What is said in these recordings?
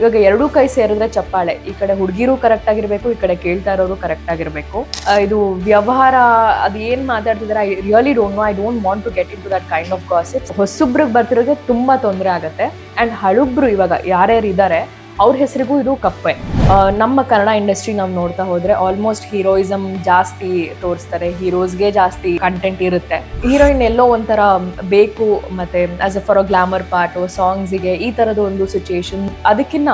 ಇವಾಗ ಎರಡೂ ಕೈ ಸೇರಿದ್ರೆ ಚಪ್ಪಾಳೆ. ಈ ಕಡೆ ಹುಡುಗಿರು ಕರೆಕ್ಟ್ ಆಗಿರ್ಬೇಕು, ಈ ಕಡೆ ಕೇಳ್ತಾ ಇರೋರು ಕರೆಕ್ಟ್ ಆಗಿರ್ಬೇಕು. ಇದು ವ್ಯವಹಾರ, ಅದು ಏನ್ ಮಾತಾಡ್ತಿದ್ರೆ I really don't know I don't want to get into that kind of gossips ಹೊಸಬ್ರಿಗೆ ಬರ್ತಿರೋದೇ ತುಂಬಾ ತೊಂದರೆ ಆಗುತ್ತೆ. ಅಂಡ್ ಹಳುಬ್ರು ಇವಾಗ ಯಾರ್ಯಾರು ಇದ್ದಾರೆ ಅವ್ರ ಹೆಸರಿಗೂ ಇದು ಕಪ್ಪೆ. ನಮ್ಮ ಕನ್ನಡ ಇಂಡಸ್ಟ್ರಿ ನಾವು ನೋಡ್ತಾ ಹೋದ್ರೆ ಆಲ್ಮೋಸ್ಟ್ ಹೀರೋಯಿಸಮ್ ಜಾಸ್ತಿ ತೋರಿಸ್ತಾರೆ. ಹೀರೋಸ್ಗೆ ಜಾಸ್ತಿ ಕಂಟೆಂಟ್ ಇರುತ್ತೆ. ಹೀರೋಯಿನ್ ಎಲ್ಲೋ ಒಂಥರ ಬೇಕು, ಮತ್ತೆ as a for a glamour part ಸಾಂಗ್ಸಿಗೆ ಈ ತರದ ಒಂದು ಸಿಚುಯೇಷನ್ ಅದಕ್ಕಿನ್ನ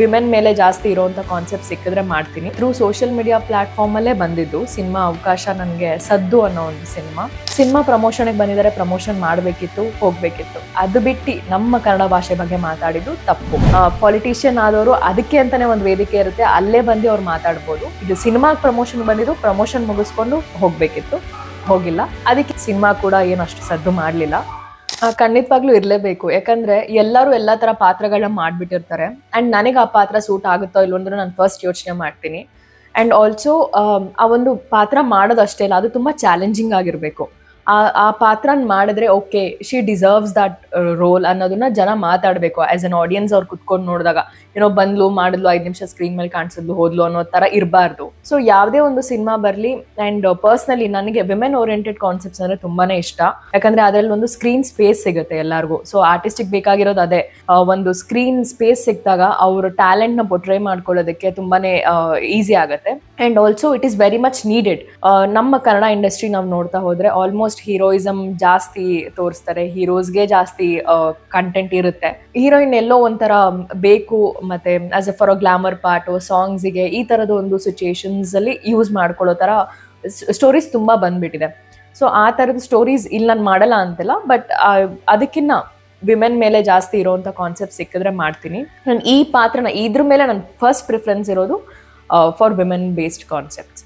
ವಿಮೆನ್ ಮೇಲೆ ಜಾಸ್ತಿ ಇರೋವಂಥ ಕಾನ್ಸೆಪ್ಟ್ ಸಿಕ್ಕಿದ್ರೆ ಮಾಡ್ತೀನಿ. ಥ್ರೂ ಸೋಷಿಯಲ್ ಮೀಡಿಯಾ ಪ್ಲಾಟ್ಫಾರ್ಮ್ ಅಲ್ಲೇ ಬಂದಿದ್ದು. ಸಿನಿಮಾ ಅವಕಾಶ ನನಗೆ ಸದ್ದು ಅನ್ನೋ ಒಂದು ಸಿನಿಮಾ. ಸಿನಿಮಾ ಪ್ರಮೋಷನ್ಗೆ ಬಂದಿದ್ದಾರೆ ಪ್ರಮೋಷನ್ ಮಾಡಬೇಕಿತ್ತು, ಹೋಗ್ಬೇಕಿತ್ತು. ಅದು ಬಿಟ್ಟು ನಮ್ಮ ಕನ್ನಡ ಭಾಷೆ ಬಗ್ಗೆ ಮಾತಾಡಿದ್ದು ತಪ್ಪು. ಪಾಲಿಟಿಷಿಯನ್ ಆದವರು ಅದಕ್ಕೆ ಅಂತಾನೆ ಒಂದು ವೇದಿಕೆ ಇರುತ್ತೆ. ಅಲ್ಲೇ ಬಂದು ಅವ್ರು ಮಾತಾಡ್ಬೋದು. ಇದು ಸಿನಿಮಾ ಪ್ರಮೋಷನ್ ಬಂದಿದ್ದು. ಪ್ರಮೋಷನ್ ಮುಗಿಸ್ಕೊಂಡು ಹೋಗ್ಬೇಕಿತ್ತು. ಹೋಗಿಲ್ಲ. ಅದಕ್ಕೆ ಸಿನಿಮಾ ಕೂಡ ಏನು ಅಷ್ಟು ಸದ್ದು ಮಾಡಲಿಲ್ಲ. ಖಂಡಿತವಾಗ್ಲೂ ಇರಲೇಬೇಕು. ಯಾಕಂದ್ರೆ ಎಲ್ಲರೂ ಎಲ್ಲಾ ತರ ಪಾತ್ರಗಳನ್ನ ಮಾಡ್ಬಿಟ್ಟಿರ್ತಾರೆ. ಅಂಡ್ ನನಗೆ ಆ ಪಾತ್ರ ಸೂಟ್ ಆಗುತ್ತೋ ಇಲ್ಲ ಅಂದ್ರೆ ನಾನು ಫಸ್ಟ್ ಯೋಚನೆ ಮಾಡ್ತೀನಿ. ಅಂಡ್ ಆಲ್ಸೋ ಆ ಒಂದು ಪಾತ್ರ ಮಾಡೋದು ಅಷ್ಟೇ ಇಲ್ಲ ಅದು ತುಂಬಾ ಚಾಲೆಂಜಿಂಗ್ ಆಗಿರ್ಬೇಕು. ಆ ಆ ಪಾತ್ರನ ಮಾಡಿದ್ರೆ, okay she deserves that role ಅನ್ನೋದನ್ನ ಜನ ಮಾತಾಡಬೇಕು. ಆಸ್ ಅನ್ ಆಡಿಯನ್ಸ್ ಅವ್ರು ಕುತ್ಕೊಂಡು ನೋಡಿದಾಗ ಏನೋ ಬಂದ್ಲು, ಮಾಡಿದ್ಲು, ಐದು ನಿಮಿಷ ಸ್ಕ್ರೀನ್ ಮೇಲೆ ಕಾಣಿಸಿದ್ಲು, ಹೋದ್ಲು ಅನ್ನೋ ತರ ಇರಬಾರ್ದು. ಸೊ ಯಾವುದೇ ಒಂದು ಸಿನಿಮಾ ಬರಲಿ ಅಂಡ್ ಪರ್ಸ್ನಲಿ ನನಗೆ ವಿಮೆನ್ ಓರಿಯೆಂಟೆಡ್ ಕಾನ್ಸೆಪ್ಟ್ಸ್ ಅಂದ್ರೆ ತುಂಬಾನೇ ಇಷ್ಟ. ಯಾಕಂದ್ರೆ ಅದರಲ್ಲಿ ಒಂದು ಸ್ಕ್ರೀನ್ ಸ್ಪೇಸ್ ಸಿಗುತ್ತೆ ಎಲ್ಲರಿಗೂ. ಸೊ ಆರ್ಟಿಸ್ಟಿಕ್ ಬೇಕಾಗಿರೋದು ಅದೇ. ಒಂದು ಸ್ಕ್ರೀನ್ ಸ್ಪೇಸ್ ಸಿಕ್ಕಿದಾಗ ಅವ್ರ ಟ್ಯಾಲೆಂಟ್ನ ಪೊಟ್ರೈ ಮಾಡ್ಕೊಳ್ಳೋದಕ್ಕೆ ತುಂಬಾನೇ ಈಸಿ ಆಗುತ್ತೆ. And also it is very much needed ನಮ್ಮ ಕನ್ನಡ ಇಂಡಸ್ಟ್ರಿ ನಾವು ನೋಡ್ತಾ ಹೋದರೆ ಆಲ್ಮೋಸ್ಟ್ ಹೀರೋಯಿಸಮ್ ಜಾಸ್ತಿ ತೋರಿಸ್ತಾರೆ. ಹೀರೋಸ್ಗೆ ಜಾಸ್ತಿ ಕಂಟೆಂಟ್ ಇರುತ್ತೆ. ಹೀರೋಯಿನ್ ಎಲ್ಲೋ ಒಂಥರ ಬೇಕು, ಮತ್ತೆ as a for a glamour part ಸಾಂಗ್ಸಿಗೆ ಈ ಥರದ ಒಂದು ಸಿಚುಯೇಷನ್ಸ್ ಅಲ್ಲಿ ಯೂಸ್ ಮಾಡ್ಕೊಳ್ಳೋ ಥರ ಸ್ಟೋರೀಸ್ ತುಂಬ ಬಂದ್ಬಿಟ್ಟಿದೆ. ಸೊ ಆ ಥರದ ಸ್ಟೋರೀಸ್ ಇಲ್ಲಿ ನಾನು ಮಾಡಲ್ಲ ಅಂತಿಲ್ಲ ಬಟ್ ಅದಕ್ಕಿನ್ನ ವಿಮೆನ್ ಮೇಲೆ ಜಾಸ್ತಿ ಇರೋವಂಥ ಕಾನ್ಸೆಪ್ಟ್ ಸಿಕ್ಕಿದ್ರೆ ಮಾಡ್ತೀನಿ. ನಾನು ಈ ಪಾತ್ರನ ಇದ್ರ ಮೇಲೆ ನನ್ನ ಫಸ್ಟ್ ಪ್ರಿಫರೆನ್ಸ್ ಇರೋದು for women based concepts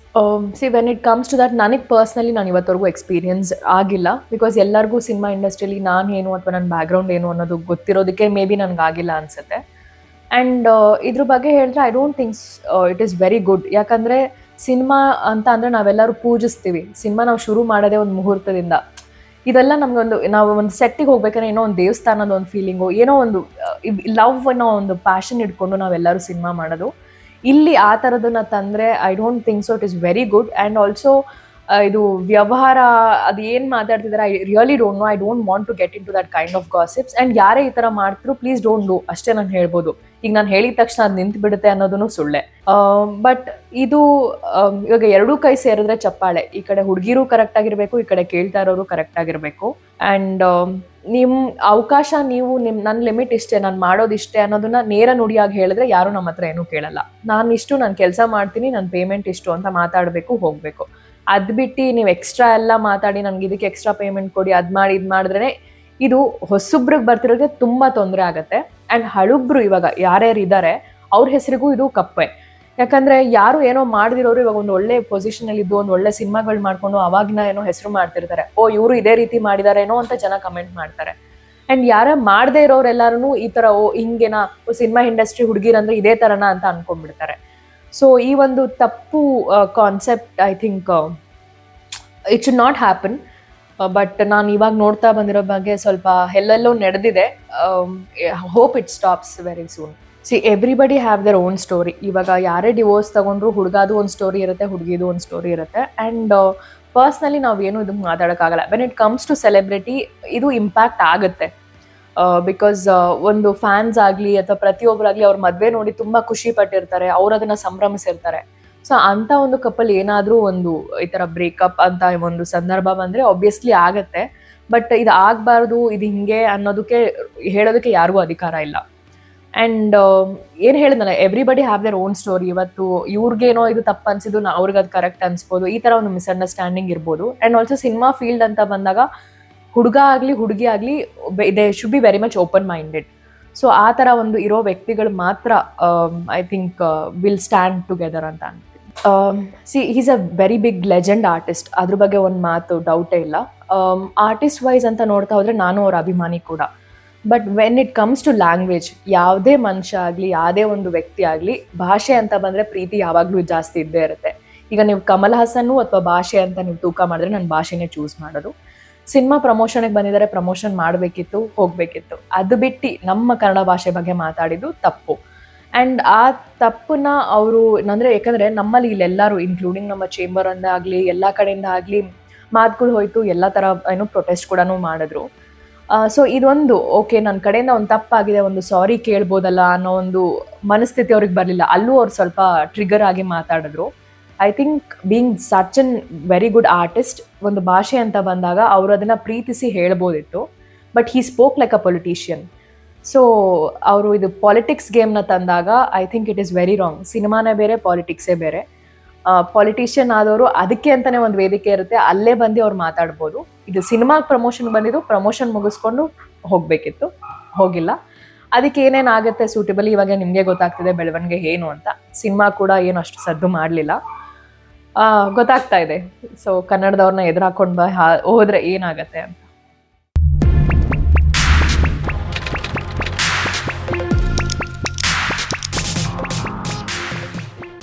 see when it comes to that ನನಗೆ ಪರ್ಸ್ನಲಿ ನಾನು ಇವತ್ತವರೆಗೂ ಎಕ್ಸ್ಪೀರಿಯನ್ಸ್ ಆಗಿಲ್ಲ. ಬಿಕಾಸ್ ಎಲ್ಲರಿಗೂ ಸಿನಿಮಾ ಇಂಡಸ್ಟ್ರಿಯಲ್ಲಿ ನಾನು ಏನು ಅಥವಾ ನನ್ನ ಬ್ಯಾಕ್ಗ್ರೌಂಡ್ ಏನು ಅನ್ನೋದು ಗೊತ್ತಿರೋದಕ್ಕೆ ಮೇ ಬಿ ಆಗಿಲ್ಲ ಅನಿಸುತ್ತೆ. ಆ್ಯಂಡ್ ಇದ್ರ ಬಗ್ಗೆ ಹೇಳಿದ್ರೆ I don't thinks it is very good ಯಾಕಂದರೆ ಸಿನಿಮಾ ಅಂತ ಅಂದರೆ ನಾವೆಲ್ಲರೂ ಪೂಜಿಸ್ತೀವಿ. ಸಿನಿಮಾ ನಾವು ಶುರು ಮಾಡೋದೇ ಒಂದು ಮುಹೂರ್ತದಿಂದ. ಇದೆಲ್ಲ ನಮಗೊಂದು ನಾವು ಒಂದು ಸೆಟ್ಟಿಗೆ ಹೋಗ್ಬೇಕಾದ್ರೆ ಏನೋ ಒಂದು ದೇವಸ್ಥಾನದ ಒಂದು ಫೀಲಿಂಗು ಏನೋ ಒಂದು ಲವ್ ಅನ್ನೋ ಒಂದು ಪ್ಯಾಷನ್ ಇಟ್ಕೊಂಡು ನಾವೆಲ್ಲರೂ ಸಿನಿಮಾ ಮಾಡೋದು. ಇಲ್ಲಿ ಆ ಥರದನ್ನ ತಂದರೆ I don't think so it is very good and also ಇದು ವ್ಯವಹಾರ, ಅದು ಏನು ಮಾತಾಡ್ತಿದ್ದಾರೆ I really don't know I don't want to get into that kind of gossips and ಯಾರೇ ಈ ಥರ ಮಾಡ್ತಿದ್ರು ಪ್ಲೀಸ್ ಡೋಂಟ್ ಡೂ ಅಷ್ಟೇ ನಾನು ಹೇಳ್ಬೋದು. ಈಗ ನಾನು ಹೇಳಿದ ತಕ್ಷಣ ಅದು ನಿಂತು ಬಿಡುತ್ತೆ ಅನ್ನೋದನ್ನು ಸುಳ್ಳೆ ಬಟ್ ಇದು ಇವಾಗ ಎರಡೂ ಕೈ ಸೇರಿದ್ರೆ ಚಪ್ಪಾಳೆ. ಈ ಕಡೆ ಹುಡುಗಿರು ಕರೆಕ್ಟ್ ಆಗಿರ್ಬೇಕು, ಈ ಕಡೆ ಕೇಳ್ತಾ ಇರೋರು ಕರೆಕ್ಟ್ ಆಗಿರ್ಬೇಕು. ಅಂಡ್ ನಿಮ್ ಅವಕಾಶ ನೀವು ನಿಮ್ ನನ್ನ ಲಿಮಿಟ್ ಇಷ್ಟೇ, ನಾನು ಮಾಡೋದು ಇಷ್ಟೇ ಅನ್ನೋದನ್ನ ನೇರ ನುಡಿಯಾಗಿ ಹೇಳಿದ್ರೆ ಯಾರು ನಮ್ಮ ಹತ್ರ ಏನೂ ಕೇಳಲ್ಲ. ನಾನು ಇಷ್ಟು, ನಾನು ಕೆಲಸ ಮಾಡ್ತೀನಿ ನನ್ನ ಪೇಮೆಂಟ್ ಇಷ್ಟು ಅಂತ ಮಾತಾಡಬೇಕು, ಹೋಗಬೇಕು. ಅದ್ ಬಿಟ್ಟು ನೀವು ಎಕ್ಸ್ಟ್ರಾ ಎಲ್ಲ ಮಾತಾಡಿ, ನನ್ಗೆ ಇದಕ್ಕೆ ಎಕ್ಸ್ಟ್ರಾ ಪೇಮೆಂಟ್ ಕೊಡಿ, ಅದ್ ಮಾಡಿ, ಇದು ಮಾಡಿದ್ರೆ ಇದು ಹೊಸಬ್ರಿಗೆ ಬರ್ತಿರೋದಕ್ಕೆ ತುಂಬಾ ತೊಂದರೆ ಆಗತ್ತೆ. ಅಂಡ್ ಹಳುಬ್ರು ಇವಾಗ ಯಾರ್ಯಾರು ಇದ್ದಾರೆ ಅವ್ರ ಹೆಸರಿಗೂ ಇದು ಕಪ್ಪೆ. ಯಾಕಂದ್ರೆ ಯಾರು ಏನೋ ಮಾಡ್ದಿರೋರು ಇವಾಗ ಒಂದು ಒಳ್ಳೆ ಪೊಸಿಷನ್ ಅಲ್ಲಿ ಇದ್ದು, ಒಂದು ಒಳ್ಳೆ ಸಿನಿಮಾಗಳು ಮಾಡ್ಕೊಂಡು ಅವಾಗಿನ ಏನೋ ಹೆಸರು ಮಾಡ್ತಿರ್ತಾರೆ. ಓ, ಇವರು ಇದೇ ರೀತಿ ಮಾಡಿದಾರೇನೋ ಅಂತ ಜನ ಕಮೆಂಟ್ ಮಾಡ್ತಾರೆ. ಆ್ಯಂಡ್ ಯಾರ ಮಾಡದೇ ಇರೋರೆಲ್ಲರೂ ಈ ಥರ ಓ, ಹಿಂಗೇನಾ ಸಿನಿಮಾ ಇಂಡಸ್ಟ್ರಿ ಹುಡುಗಿರಂದ್ರೆ ಇದೇ ತರನಾ ಅಂತ ಅನ್ಕೊಂಡ್ಬಿಡ್ತಾರೆ. ಸೊ ಈ ಒಂದು ತಪ್ಪು concept I think it should not happen but ನಾನು ಇವಾಗ ನೋಡ್ತಾ ಬಂದಿರೋ ಬಗ್ಗೆ ಸ್ವಲ್ಪ ಎಲ್ಲೆಲ್ಲೋ ನಡೆದಿದೆ. Hope it stops very soon see everybody have their own story ಇವಾಗ ಯಾರೇ ಡಿವೋರ್ಸ್ ತಗೊಂಡ್ರು ಹುಡುಗಾದು ಒಂದು ಸ್ಟೋರಿ ಇರುತ್ತೆ, ಹುಡುಗಿದು ಒಂದು ಸ್ಟೋರಿ ಇರುತ್ತೆ. ಆ್ಯಂಡ್ ಪರ್ಸ್ನಲಿ ನಾವೇನು ಇದಕ್ಕೆ ಮಾತಾಡೋಕ್ಕಾಗಲ್ಲ when it comes to celebrity ಇದು ಇಂಪ್ಯಾಕ್ಟ್ ಆಗುತ್ತೆ. ಬಿಕಾಸ್ ಒಂದು ಫ್ಯಾನ್ಸ್ ಆಗಲಿ ಅಥವಾ ಪ್ರತಿಯೊಬ್ಬರಾಗಲಿ ಅವ್ರ ಮದುವೆ ನೋಡಿ ತುಂಬ ಖುಷಿ ಪಟ್ಟಿರ್ತಾರೆ. ಅವ್ರು ಅದನ್ನು ಸಂಭ್ರಮಿಸಿರ್ತಾರೆ. ಸೊ ಅಂತ ಒಂದು ಕಪಲ್ ಏನಾದರೂ ಒಂದು ಈ ಥರ ಬ್ರೇಕಪ್ ಅಂತ ಒಂದು ಸಂದರ್ಭ ಬಂದರೆ ಆಬ್ವಿಯಸ್ಲಿ ಆಗತ್ತೆ. ಬಟ್ ಇದು ಆಗಬಾರ್ದು, ಇದು ಹಿಂಗೆ ಅನ್ನೋದಕ್ಕೆ, ಹೇಳೋದಕ್ಕೆ ಯಾರಿಗೂ ಅಧಿಕಾರ ಇಲ್ಲ. ಆ್ಯಂಡ್ ಏನು ಹೇಳಿದ್ನಲ್ಲ everybody have their own story ಇವತ್ತು ಇವ್ರಿಗೇನೋ ಇದು ತಪ್ಪು ಅನ್ಸಿದ್ದು, ನಾ ಅವ್ರಿಗೆ ಅದು ಕರೆಕ್ಟ್ ಅನ್ಸ್ಬೋದು. ಈ ಥರ ಒಂದು ಮಿಸ್ಅಂಡರ್ಸ್ಟ್ಯಾಂಡಿಂಗ್ ಇರ್ಬೋದು. ಆ್ಯಂಡ್ ಆಲ್ಸೋ ಸಿನಿಮಾ ಫೀಲ್ಡ್ ಅಂತ ಬಂದಾಗ, ಹುಡುಗ ಆಗಲಿ, ಹುಡುಗಿ ಆಗಲಿ they should be very much open minded so ಆ ಥರ ಒಂದು ಇರೋ ವ್ಯಕ್ತಿಗಳು ಮಾತ್ರ I think will stand together ಅಂತ ಅನ್ತೀನಿ she is a very big legend artist ಅದ್ರ ಬಗ್ಗೆ ಒಂದು ಮಾತು ಡೌಟೇ ಇಲ್ಲ. ಆರ್ಟಿಸ್ಟ್ ವೈಸ್ ಅಂತ ನೋಡ್ತಾ ಹೋದರೆ ನಾನು ಅವ್ರ ಅಭಿಮಾನಿ ಕೂಡ. But when it comes to language ಯಾವುದೇ ಮನುಷ್ಯ ಆಗಲಿ, ಯಾವುದೇ ಒಂದು ವ್ಯಕ್ತಿ ಆಗಲಿ, ಭಾಷೆ ಅಂತ ಬಂದರೆ ಪ್ರೀತಿ ಯಾವಾಗಲೂ ಜಾಸ್ತಿ ಇದ್ದೇ ಇರುತ್ತೆ. ಈಗ ನೀವು ಕಮಲ್ ಹಾಸನ್ನು ಅಥವಾ ಭಾಷೆ ಅಂತ ನೀವು ತೂಕ ಮಾಡಿದ್ರೆ ನಾನು ಭಾಷೆನೇ ಚೂಸ್ ಮಾಡೋದು. ಸಿನಿಮಾ ಪ್ರಮೋಷನ್ಗೆ ಬಂದಿದ್ದಾರೆ ಪ್ರಮೋಷನ್ ಮಾಡಬೇಕಿತ್ತು, ಹೋಗಬೇಕಿತ್ತು. ಅದು ಬಿಟ್ಟು ನಮ್ಮ ಕನ್ನಡ ಭಾಷೆ ಬಗ್ಗೆ ಮಾತಾಡಿದ್ದು ತಪ್ಪು. ಆ್ಯಂಡ್ ಆ ತಪ್ಪನ್ನ ಅವರು ಅಂದರೆ ಯಾಕಂದರೆ ನಮ್ಮಲ್ಲಿ ಇಲ್ಲೆಲ್ಲರೂ ಇನ್ಕ್ಲೂಡಿಂಗ್ ನಮ್ಮ ಚೇಂಬರ್ ಅಂದ ಆಗಲಿ, ಎಲ್ಲ ಕಡೆಯಿಂದ ಆಗಲಿ, ಮಾತುಗಳು ಹೋಯಿತು, ಎಲ್ಲ ಥರ ಏನು ಪ್ರೊಟೆಸ್ಟ್ ಕೂಡ ಮಾಡಿದ್ರು. ಸೊ ಇದೊಂದು ಓಕೆ ನನ್ನ ಕಡೆಯಿಂದ ಒಂದು ತಪ್ಪಾಗಿದೆ, ಒಂದು ಸಾರಿ ಕೇಳ್ಬೋದಲ್ಲ ಅನ್ನೋ ಒಂದು ಮನಸ್ಥಿತಿ ಅವ್ರಿಗೆ ಬರಲಿಲ್ಲ. ಅಲ್ಲೂ ಅವ್ರು ಸ್ವಲ್ಪ ಟ್ರಿಗರ್ ಆಗಿ ಮಾತಾಡಿದ್ರು. I think being such an very good artist ಒಂದು ಭಾಷೆ ಅಂತ ಬಂದಾಗ ಅವರು ಅದನ್ನು ಪ್ರೀತಿಸಿ ಹೇಳ್ಬೋದಿತ್ತು. But he spoke like a politician so ಅವರು ಇದು ಪಾಲಿಟಿಕ್ಸ್ ಗೇಮ್ನ ತಂದಾಗ ಐ ಥಿಂಕ್ ಇಟ್ ಈಸ್ ವೆರಿ ರಾಂಗ್ ಸಿನಿಮಾನೇ ಬೇರೆ ಪಾಲಿಟಿಕ್ಸೇ ಬೇರೆ. ಪಾಲಿಟಿಷಿಯನ್ ಆದವರು ಅದಕ್ಕೆ ಅಂತಲೇ ಒಂದು ವೇದಿಕೆ ಇರುತ್ತೆ. ಅಲ್ಲೇ ಬಂದು ಅವ್ರು ಮಾತಾಡ್ಬೋದು. ಇದು ಸಿನಿಮಾಗೆ ಪ್ರಮೋಷನ್ ಬಂದಿದ್ದು ಪ್ರಮೋಷನ್ ಮುಗಿಸ್ಕೊಂಡು ಹೋಗಬೇಕಿತ್ತು. ಹೋಗಿಲ್ಲ. ಅದಕ್ಕೆ ಏನೇನಾಗುತ್ತೆ ಸೂಟಬಲ್ ಇವಾಗ ನಿಮಗೆ ಗೊತ್ತಾಗ್ತಿದೆ ಬೆಳವಣಿಗೆ ಏನು ಅಂತ. ಸಿನಿಮಾ ಕೂಡ ಏನು ಅಷ್ಟು ಸದ್ದು ಮಾಡಲಿಲ್ಲ. ಗೊತ್ತಾಗ್ತಾ ಇದೆ. ಸೊ ಕನ್ನಡದವ್ರನ್ನ ಎದುರಾಕೊಂಡು ಹೋದ್ರೆ ಏನಾಗುತ್ತೆ ಅಂತ.